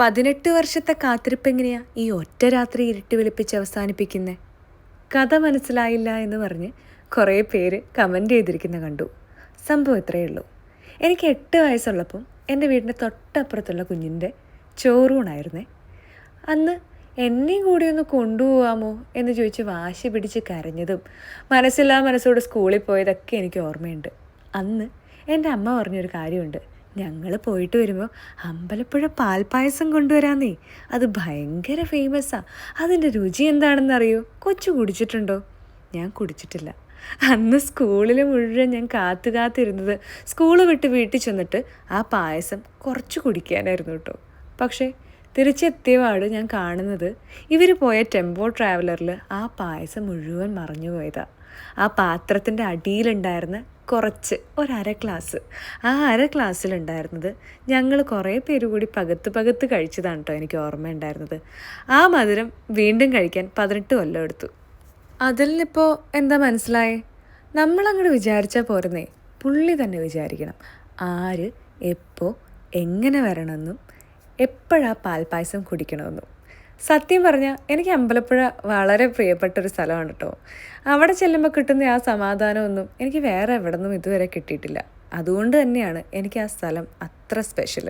പതിനെട്ട് വർഷത്തെ കാത്തിരിപ്പ് എങ്ങനെയാ ഈ ഒറ്റ രാത്രി ഇരുട്ടി വിളിപ്പിച്ച് അവസാനിപ്പിക്കുന്നേ? കഥ മനസ്സിലായില്ല എന്ന് പറഞ്ഞ് കുറേ പേര് കമന്റ് ചെയ്തിരിക്കുന്ന കണ്ടു. സംഭവം ഇത്രയേ ഉള്ളൂ. എനിക്ക് എട്ട് വയസ്സുള്ളപ്പം എന്റെ വീടിന്റെ തൊട്ടപ്പുറത്തുള്ള കുഞ്ഞിന്റെ ചോറൂണായിരുന്നേ. അന്ന് എന്നെയും കൂടി ഒന്ന് കൊണ്ടുപോകാമോ എന്ന് ചോദിച്ച് വാശി പിടിച്ച് കരഞ്ഞതും മനസ്സില്ലാ മനസ്സോട് സ്കൂളിൽ പോയതൊക്കെ എനിക്ക് ഓർമ്മയുണ്ട്. അന്ന് എന്റെ അമ്മ പറഞ്ഞൊരു കാര്യമുണ്ട്. ഞങ്ങൾ പോയിട്ട് വരുമ്പോൾ അമ്പലപ്പുഴ പാൽപ്പായസം കൊണ്ടുവരാന്നേ. അത് ഭയങ്കര ഫേമസാ അതിന്റെ രുചി എന്താണെന്നറിയോ? കൊച്ചു കുടിച്ചിട്ടുണ്ടോ? ഞാൻ കുടിച്ചിട്ടില്ല. അന്ന് സ്കൂളിൽ മുഴുവൻ ഞാൻ കാത്തു കാത്തിരുന്നത് സ്കൂൾ വിട്ട് വീട്ടിൽ ചെന്നിട്ട് ആ പായസം കുറച്ച് കുടിക്കാനായിരുന്നു കേട്ടോ. പക്ഷേ തിരിച്ചെത്തിയ പാട് ഞാൻ കാണുന്നത് ഇവർ പോയ ടെമ്പോ ട്രാവലറിൽ ആ പായസം മുഴുവൻ മറഞ്ഞു പോയതാണ് ആ പാത്രത്തിന്റെ അടിയിലുണ്ടായിരുന്ന കുറച്ച് ഒരര ഗ്ലാസ് ആ അര ഗ്ലാസ്സിലുണ്ടായിരുന്നത് ഞങ്ങൾ കുറേ പേര് കൂടി പകത്ത് പകത്ത് കഴിച്ചതാണ് കേട്ടോ എനിക്ക് ഓർമ്മയുണ്ടായിരുന്നത്. ആ മധുരം വീണ്ടും കഴിക്കാൻ പതിനെട്ട് കൊല്ലം എടുത്തു. അതിൽ നിന്നിപ്പോൾ എന്താ മനസ്സിലായേ? നമ്മളങ്ങോട്ട് വിചാരിച്ചാൽ പോരുന്നേ. പുള്ളി തന്നെ വിചാരിക്കണം. ആര് എപ്പോൾ എങ്ങനെ വരണമെന്നും എപ്പോഴാ പാൽപ്പായസം കുടിക്കണമെന്നും. സത്യം പറഞ്ഞാൽ എനിക്ക് അമ്പലപ്പുഴ വളരെ പ്രിയപ്പെട്ട ഒരു സ്ഥലമാണ് കേട്ടോ അവിടെ ചെല്ലുമ്പോൾ കിട്ടുന്ന ആ സമാധാനമൊന്നും എനിക്ക് വേറെ എവിടെ നിന്നും ഇതുവരെ കിട്ടിയിട്ടില്ല. അതുകൊണ്ട് തന്നെയാണ് എനിക്ക് ആ സ്ഥലം അത്ര സ്പെഷ്യൽ